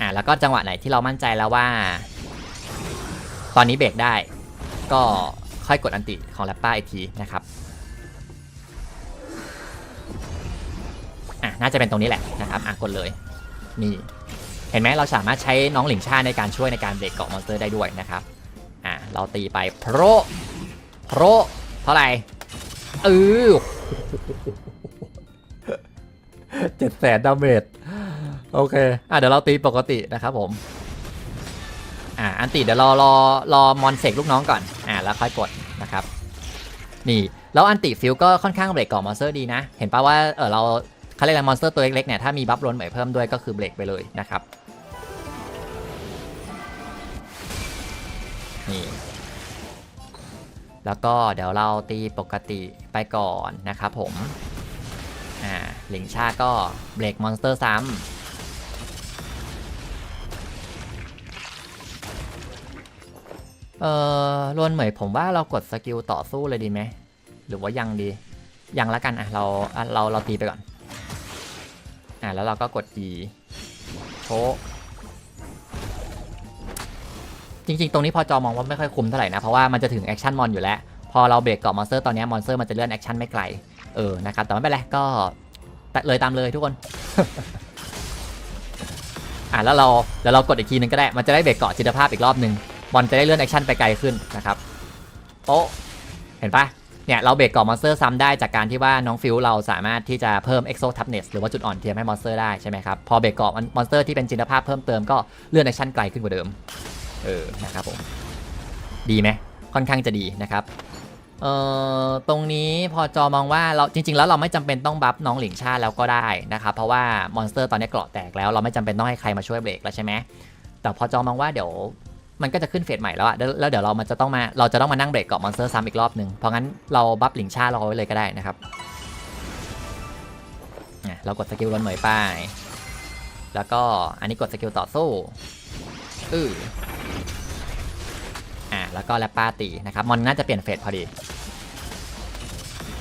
อะแล้วก็จังหวะไหนที่เรามั่นใจแล้วว่า ตอนนี้เบรกได้ ก็ ค่อยกดอันติของแรปป้าอีกทีนะครับอะน่าจะเป็นตรงนี้แหละนะครับอะกดเลยนี่เห็นไหมเราสามารถใช้น้องหลิงชาในการช่วยในการเบรกเกาะมอนสเตอร์ได้ด้วยนะครับอะเราตีไปโปรโปรเท่าไหร่เออเจ็ดแสนดาเมจโอเคอะเดี๋ยวเราตีปกตินะครับผมอะอันติเดี๋ยวรอรอรอมอนเสกลูกน้องก่อนอะแล้วค่อยกด นะครับนี่แล้วอันติฟิลก็ค่อนข้างเบรกเกาะมอนสเตอร์ดีนะ เห็นปะว่าเออเราเขาเรียกอะไรมอนสเตอร์ตัวเล็กๆเนี่ยถ้ามีบัฟล้นใหม่เพิ่มด้วยก็คือเบรกไปเลยนะครับนี่แล้วก็เดี๋ยวเราตีปกติไปก่อนนะครับผมอ่าหลิงชาก็เบรกมอนสเตอร์ซ้ำ เออรวนเหมยผมว่าเรากดสกิลต่อสู้เลยดีไหม หรือว่ายังดี ยังละกันอะเราเราเราตีไปก่อน อ่าแล้วเราก็กด E โชจริง ๆ ตรงนี้พอจอมองว่าไม่ค่อยคุ้มเท่าไหร่นะ เพราะว่ามันจะถึงแอคชั่นมอนอยู่แล้ว พอเราเบรกเกาะมอนสเตอร์ตอนนี้มอนสเตอร์มันจะเลื่อนแอคชั่นไม่ไกล เออ นะครับ แต่ไม่เป็นไรก็เลยตามเลยทุกคน อ่าแล้วเราแล้วเรากดอีกทีนึงก็ได้ มันจะได้เบรกเกาะจิตภาพอีกรอบหนึ่ง มอนจะได้เลื่อนแอคชั่นไปไกลขึ้นนะครับโป๊ะเห็นปะเนี่ยเราเบรกเกาะมอนสเตอร์ซ้ำได้จากการที่ว่าน้องฟิวเราสามารถที่จะเพิ่ม exo toughness หรือว่าจุดอ่อนเทียมให้มอนสเตอร์ได้ใช่ไหมครับ พอเบรกเกาะมอนสเตอร์ที่เป็นจินตภาพเพิ่มเติมก็เลื่อนแอคชั่นไกลขึ้นกว่าเดิม เออ นะครับผม ดีไหม ค่อนข้างจะดีนะครับ เอ่อ ตรงนี้พอจอมองว่าเราจริง ๆ แล้วเราไม่จำเป็นต้องบัฟน้องหลิงชาแล้วก็ได้นะครับ เพราะว่ามอนสเตอร์ตอนนี้เกราะแตกแล้วเราไม่จำเป็นต้องให้ใครมาช่วยเบรกแล้วใช่ไหมแต่พอจอมองว่าเดี๋ยว มันก็จะขึ้นเฟสใหม่แล้วอะแล้วเดี๋ยวเรามันจะต้องมาเราจะต้องมานั่งเบรกเกาะมอนสเตอร์ซ้ำอีกรอบหนึ่งเพราะงั้นเราบัฟหลิงชาเราไว้เลยก็ได้นะครับเรากดสกิลล้นเหมยป้ายแล้วก็อันนี้กดสกิลต่อสู้อืออะแล้วก็แลปป้าตีนะครับมอนน่าจะเปลี่ยนเฟสพอดี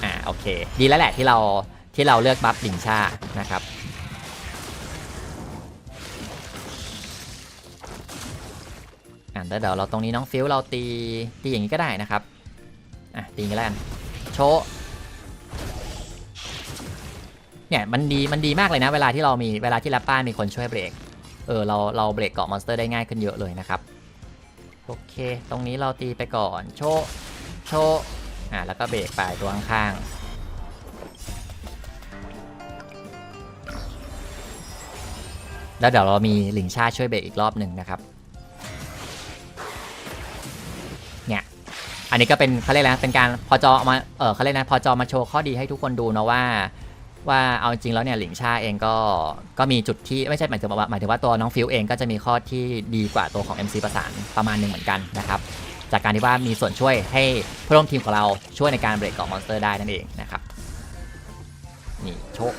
อะโอเค ดีแล้วแหละที่เราที่เราเลือกบัฟหลิงชานะครับ อะแล้วเดี๋ยวเราตรงนี้น้องฟิวเราตีตีอย่างนี้ก็ได้นะครับอะตีอย่างนี้แล้วกันโชว์เนี่ยมันดีมันดีมากเลยนะเวลาที่เรามีเวลาที่แรปป้ามีคนช่วยเบรกเออเราเราเบรกเกาะมอนสเตอร์ได้ง่ายขึ้นเยอะเลยนะครับโอเค ตรงนี้เราตีไปก่อนโชว์โชว์อะแล้วก็เบรกไปตัวข้างๆแล้วเดี๋ยวเรามีหลิงชาช่วยเบรกอีกรอบหนึ่งนะครับ อันนี้ก็เป็นเขาเรียกอะไรนะเป็นการพอจอเอามาเออเขาเรียกนะพอจอมาโชว์ข้อดีให้ทุกคนดูนะว่า ว่าเอาจริงแล้วเนี่ยหลิงชาเองก็ก็มีจุดที่ไม่ใช่หมายถึงว่าหมายถึงว่าตัวน้องฟิวเองก็จะมีข้อที่ดีกว่าตัวของ MC ประสานประมาณหนึ่งเหมือนกันนะครับจากการที่ว่ามีส่วนช่วยให้เพื่อนร่วมทีมของเราช่วยในการเบรกเกาะมอนสเตอร์ได้นั่นเองนะครับนี่โชค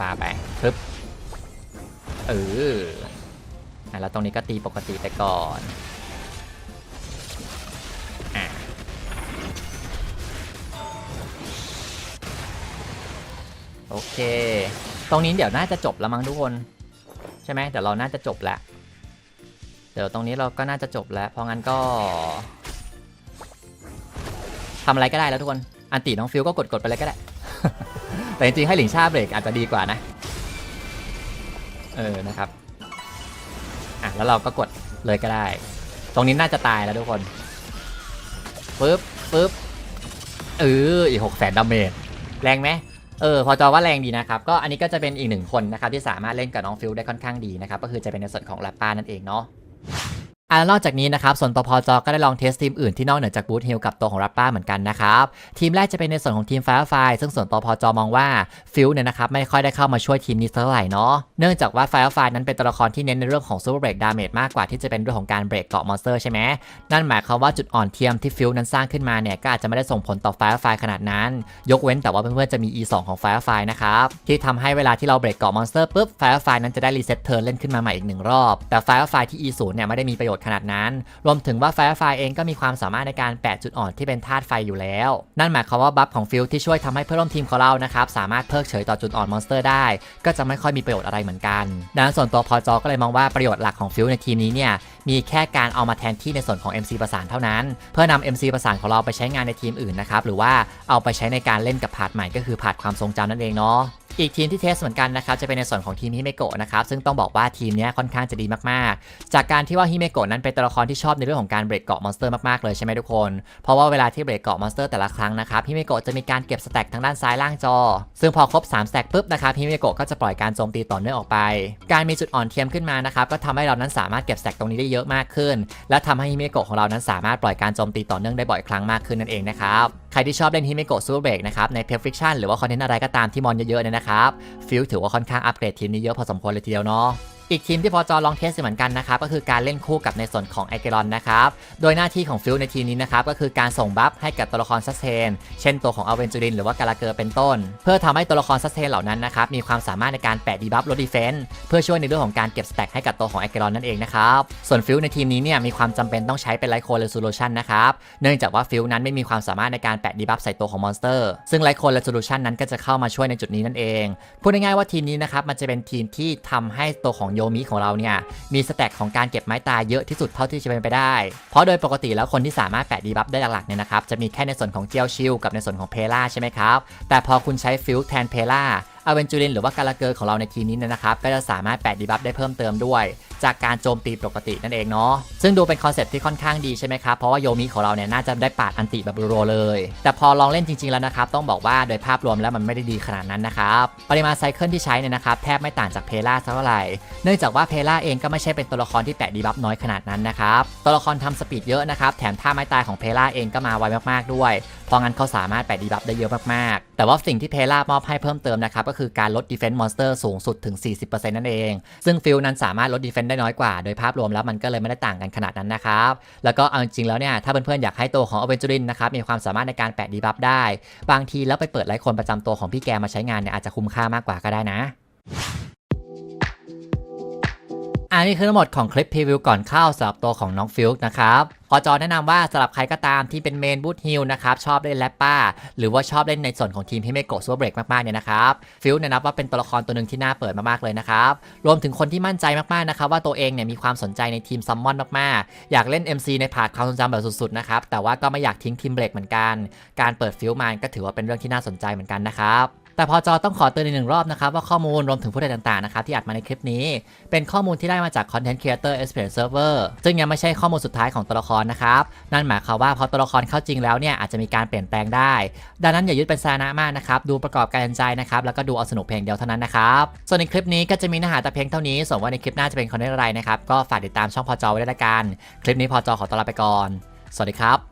ปาไปปึ๊บเออแล้วตรงนี้ก็ตีปกติไปก่อน โอเค ตรงนี้เดี๋ยวน่าจะจบแล้วมั้งทุกคน ใช่ไหมเดี๋ยวเราน่าจะจบแล้ว เดี๋ยวตรงนี้เราก็น่าจะจบแล้ว เพราะงั้นก็ทำอะไรก็ได้แล้วทุกคน อันตีน้องฟิวก็กดกดๆไปเลยก็ได้ แต่จริงๆให้หลิงชาเบรกอาจจะดีกว่านะ เออนะครับ อะแล้วเราก็กดเลยก็ได้ ตรงนี้น่าจะตายแล้วทุกคน ปึ๊บปึ๊บเอออีกหกแสนดาเมจ แรงไหม เออพอจอว่าแรงดีนะครับ ก็อันนี้ก็จะเป็นอีกหนึ่งคนนะครับที่สามารถเล่นกับน้องฟิลได้ค่อนข้างดีนะครับ ก็คือจะเป็นในส่วนของแรปป้านั่นเองเนาะ อ่านอกจากนี้นะครับส่วนตัวพอจอก็ได้ลองเทสทีมอื่นที่นอกเหนือจากบูธฮิลกับตัวของรับป้าเหมือนกันนะครับทีมแรกจะเป็นในส่วนของทีม Firefly ซึ่งส่วนตัวพอจอมองว่าฟิลเนี่ยนะครับไม่ค่อยได้เข้ามาช่วยทีมนี้เท่าไหร่เนาะเนื่องจากว่า Firefly นั้นเป็นตัวละครที่เน้นในเรื่องของ Super Break Damage มากกว่าที่จะเป็นเรื่องของการเบรกเกาะมอนสเตอร์ใช่ไหมนั่นหมายความว่าจุดอ่อนเทียมที่ฟิลนั้นสร้างขึ้นมาเนี่ยก็อาจจะไม่ได้ส่งผลต่อ Firefly ขนาดนั้น ยกเว้นแต่ว่าเพื่อนๆจะมี E2 ของ Firefly นะครับที่ทำให้เวลาที่เราเบรกเกาะมอนสเตอร์ปุ๊บ Firefly นั้นจะได้รีเซ็ตเทิร์นเล่นขึ้นมาใหม่อีกหนึ่งรอบแต่ Firefly ที่ E0 เนี่ยไม่ได้มีประโยชนขนาดนั้น รวมถึงว่า Firefly เองก็มีความสามารถในการแปะจุดอ่อนที่เป็นธาตุไฟอยู่แล้ว นั่นหมายความว่าบัฟของฟิลที่ช่วยทำให้เพื่อนร่วมทีมของเรานะครับสามารถเพิกเฉยต่อจุดอ่อนมอนสเตอร์ได้ ก็จะไม่ค่อยมีประโยชน์อะไรเหมือนกัน ดังนั้นส่วนตัวพอจอก็เลยมองว่าประโยชน์หลักของฟิลในทีมนี้เนี่ยมีแค่การเอามาแทนที่ในส่วนของ MC ประสานเท่านั้น เพื่อนำ MC ประสานของเราไปใช้งานในทีมอื่นนะครับหรือว่าเอาไปใช้ในการเล่นกับพาร์ทใหม่ก็คือพาร์ทความทรงจำนั่นเองเนาะ อีกทีมที่เทสเหมือนกันนะครับจะเป็นในส่วนของทีมฮิเมโกะนะครับซึ่งต้องบอกว่าทีมนี้ค่อนข้างจะดีมากๆ จากการที่ว่าฮิเมโกะนั้นเป็นตัวละครที่ชอบในเรื่องของการเบรกเกาะมอนสเตอร์มากๆเลยใช่ไหมทุกคน เพราะว่าเวลาที่เบรกเกาะมอนสเตอร์แต่ละครั้งนะครับฮิเมโกะจะมีการเก็บสแต็กทางด้านซ้ายล่างจอ ซึ่งพอครบ3สแต็กปุ๊บนะครับฮิเมโกะก็จะปล่อยการโจมตีต่อเนื่องออกไป การมีจุดอ่อนเทียมขึ้นมานะครับก็ทำให้เรานั้นสามารถเก็บสแต็กตรงนี้ได้เยอะมากขึ้น และทำให้ฮิเมโกะของเรานั้นสามารถปล่อยการโจมตีต่อเนื่องได้บ่อยครั้งมากขึ้นนั่นเองนะครับ ใครที่ชอบเล่นฮิเมโกะซูเปอร์เบรกนะครับในเพลฟิคชั่นหรือว่าคอนเทนต์อะไรก็ตามที่มอนเยอะๆเนี่ยนะครับฟิลถือว่าค่อนข้างอัปเกรดทีมนี้เยอะพอสมควรเลยทีเดียวเนาะอีกทีมที่พอจอลองเทสเหมือนกันนะครับก็คือการเล่นคู่กับในส่วนของไอเกรอนนะครับโดยหน้าที่ของฟิลในทีมนี้นะครับก็คือการส่งบัฟให้กับตัวละครซัสเทนเช่นตัวของอเวนจูรินหรือว่ากาลาเกอร์เป็นต้น เพื่อทำให้ตัวละครซัสเทนเหล่านั้นนะครับมีความสามารถในการแปะดีบัฟลดดีเฟนส์เพื่อช่วยในเรื่องของการเก็บสแต็กให้กับตัวของไอเกรอนนั่นเองนะครับส่วนฟิลในทีมนี้เนี่ยมีความจำเป็นต้องใช้เป็นไลโคเรซูโลชันนะครับเนื่องจากว่าฟิลนั้นไม่มีความสามารถในการแปะดีบัฟใส่ตัวของมอนสเตอร์ซึ่งไลโคเรซูโลชันนั้นก็จะเข้ามาช่วยในจุดนี้นั่นเองพูดง่ายๆว่าทีมนี้นะครับมันจะเป็นทีมที่ทำให้ตัวของโยมิของเราเนี่ยมีสแต็กของการเก็บไม้ตายเยอะที่สุดเท่าที่จะเป็นไปได้ เพราะโดยปกติแล้วคนที่สามารถแปะดีบัฟได้หลักๆเนี่ยนะครับจะมีแค่ในส่วนของเจียวชิลกับในส่วนของเพล่าใช่ไหมครับแต่พอคุณใช้ฟิลแทนเพล่า อเวนจูรินหรือว่ากาลาเกอร์ของเราในทีนี้เนยนะครับ ก็จะสามารถแปะดีบัฟได้เพิ่มเติมด้วย จากการโจมตีปกตินั่นเองเนาะซึ่งดูเป็นคอนเซ็ปที่ค่อนข้างดีใช่ไหมครับ เพราะว่าโยมิของเราเนี่ยน่าจะได้ปาดอันติแบบรัวๆเลย แต่พอลองเล่นจริง ๆ แล้วนะครับ ต้องบอกว่าโดยภาพรวมแล้วมันไม่ได้ดีขนาดนั้นนะครับปริมาณไซเคิลที่ใช้เนี่ยนะครับแทบไม่ต่างจากเพล่าเท่าไหร่ เนื่องจากว่าเพล่าเองก็ไม่ใช่เป็นตัวละครที่แปะดีบัฟน้อยขนาดนั้นนะครับตัวละครทำสปีดเยอะนะครับแถมท่าไม้ตายของเพล่าเองก็มาไวมากๆด้วย ราะงั้นเขาสามารถแปะดีบัฟได้เยอะมากๆ แต่ว่าสิ่งที่เพล่ามอบให้เพิ่มเติมนะครับก็คือการลดดีเฟนต์มอนสเตอร์สูงสุดถึง 40%นั่นเอง ซึ่งฟิลนั้นสามารถลดดีเฟนต์ได้น้อยกว่า โดยภาพรวมแล้วมันก็เลยไม่ได้ต่างกันขนาดนั้นนะครับ แล้วก็เอาจริงๆแล้วเนี่ยถ้าเพื่อนๆอยากให้ตัวของอเวนจูรินนะครับมีความสามารถในการแปะดีบัฟได้ บางทีแล้วไปเปิดไลค์คนประจำตัวของพี่แกมาใช้งานเนี่ยอาจจะคุ้มค่ามากกว่าก็ได้นะ อันนี้คือทั้งหมดของคลิปพรีวิวก่อนเข้าสำหรับตัวของน้องฟิลนะครับพอจอแนะนำว่าสำหรับใครก็ตามที่เป็นเมนบูทฮิลนะครับชอบเล่นแรปป้า หรือว่าชอบเล่นในส่วนของทีมที่ไม่โกะซัวเบรกมากๆเนี่ยนะครับฟิลเนี่ยนับว่าเป็นตัวละครตัวหนึ่งที่น่าเปิดมากๆเลยนะครับรวมถึงคนที่มั่นใจมากๆนะครับว่าตัวเองเนี่ยมีความสนใจในทีมซัมมอนมากๆ อยากเล่น MC ในพาร์ทความทรงจำแบบสุดๆนะครับแต่ว่าก็ไม่อยากทิ้งทีมเบรกเหมือนกัน การเปิดฟิลมันก็ถือว่าเป็นเรื่องที่น่าสนใจเหมือนกันนะครับ แต่พอจอต้องขอเตือนอีกหนึ่งรอบนะครับว่าข้อมูลรวมถึงผู้ใดต่างๆนะครับที่อัดมาในคลิปนี้ เป็นข้อมูลที่ได้มาจาก Content Creator Experience Server ซึ่งยังไม่ใช่ข้อมูลสุดท้ายของตัวละครนะครับ นั่นหมายความว่าพอตัวละครเข้าจริงแล้วเนี่ยอาจจะมีการเปลี่ยนแปลงได้ ดังนั้นอย่ายึดเป็นสาระมากนะครับดูประกอบการใจนะครับแล้วก็ดูเอาสนุกเพียงเดียวเท่านั้นนะครับส่วนในคลิปนี้ก็จะมีเนื้อหาแต่เพียงเท่านี้ส่วนว่าในคลิปหน้าจะเป็นคอนเทนต์อะไรนะครับก็ฝากติดตามช่องพอจอไว้ด้วยละกัน คลิปนี้พอจอขอตัวลาไปก่อน สวัสดีครับ